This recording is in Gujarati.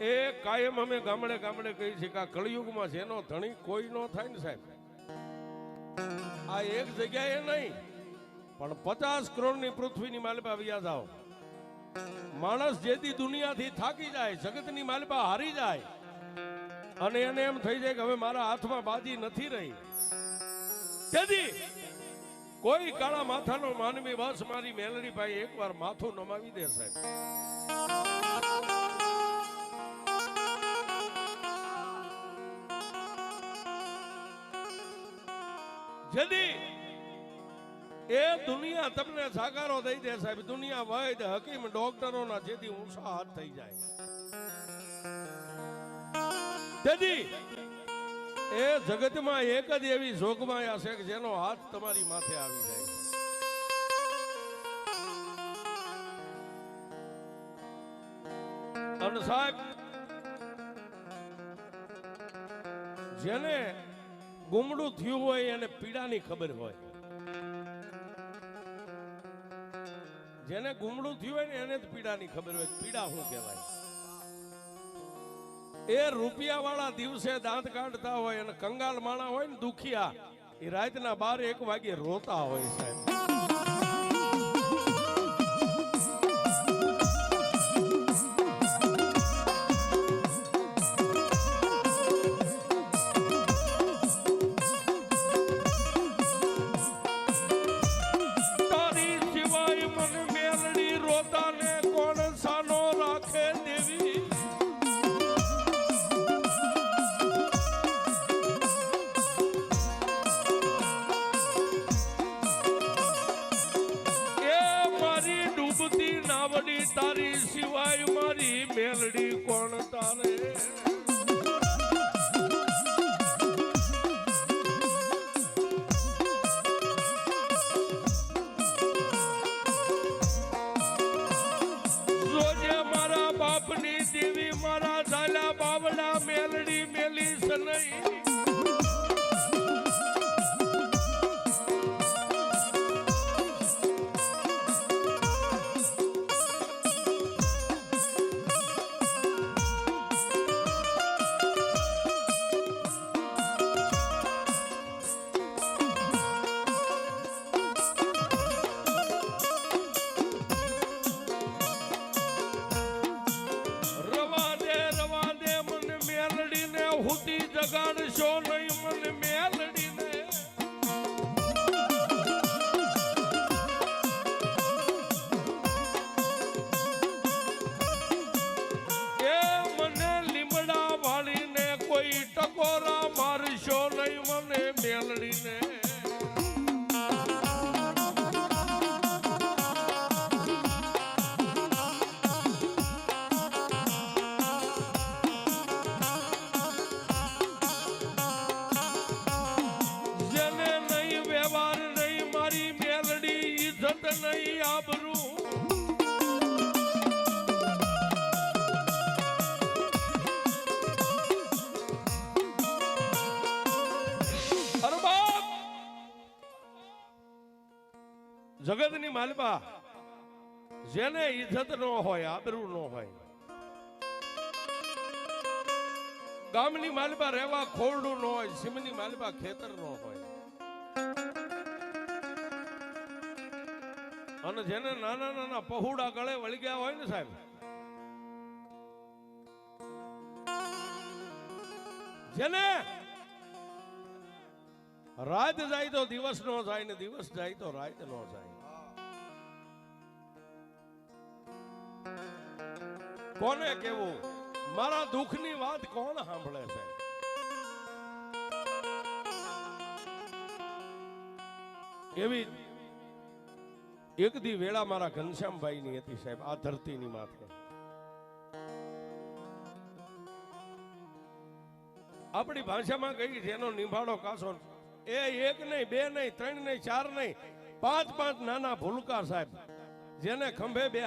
એ કાયમ અમે ગામડે ગામડે કહી છે કે આ કળિયુગમાં જેનો ધણી કોઈ નો થાય ને સાહેબ. આ એક જગ્યાએ નહીં, પણ પચાસ કરોડની પૃથ્વીની માલિપા વ્યા જાઓ માણસ જેથી દુનિયાથી થાકી જાય, જગતની માલિપા હારી જાય, અને એને એમ થઈ જાય કે હવે મારા હાથમાં બાજી નથી રહી. તેથી કોઈ કાળા માથાનો માનવી બસ મારી મેલરી ભાઈ એકવાર માથું નમાવી દે સાહેબ. જેથી એ દુનિયા તમને સાકારો દઈ દે સાહેબ. દુનિયા વૈદ, હકીમ, ડોક્ટરોના જેથી ઊંચા હાથ થઈ જાય. તેથી એ જગતમાં એક જ એવી જોગમાયા છે કે જેનો હાથ તમારી માથે આવી જાય. અને સાહેબ, જેને ગુમડું થયું હોય એને પીડાની ખબર હોય. જેને ગુમડું થયું હોય ને એને જ પીડાની ખબર હોય. પીડા શું કહેવાય? એ રૂપિયા વાળા દિવસે દાંત કાઢતા હોય અને કંગાલ માણા હોય ને દુખિયા, એ રાતના બાર એક વાગે રોતા હોય સાહેબ. રોતાને કોણ રાખે દેવી મારી ડૂબતી નાવડી તારી સિવાય મારી મેલડી કોણ તારે? જગાડશો નહીં મને મેલડીને. એ મને લીમડા વાળીને કોઈ ટકોરા મારશો નહીં મને નહીં આબરું. જગતની માલપા જેને ઇજ્જત ન હોય, આબરૂ ન હોય. ગામની માલપા રહેવા ખોરડું ન હોય સિમની માલબા ખેતર ન હોય. અને જેને નાના નાના પહુડા ગળે વળગ્યા હોય ને સાહેબ. જેને રાત જાય તો દિવસ નો જાય ને દિવસ જાય તો રાત નો જાય. કોને કેવું મારા દુઃખની વાત કોણ સાંભળે છે? એવી એક દી વેળા મારા ઘનશ્યામભાઈ ની હતી સાહેબ, આ ધરતીની માથે. આપણી ભાષામાં કહી જેનો નિભાડો કાસો. એ એક નહીં, બે નહીં, ત્રણ નહીં, ચાર નહીં, પાંચ પાંચ નાના ભૂલકા સાહેબ, જેને ખંભે બે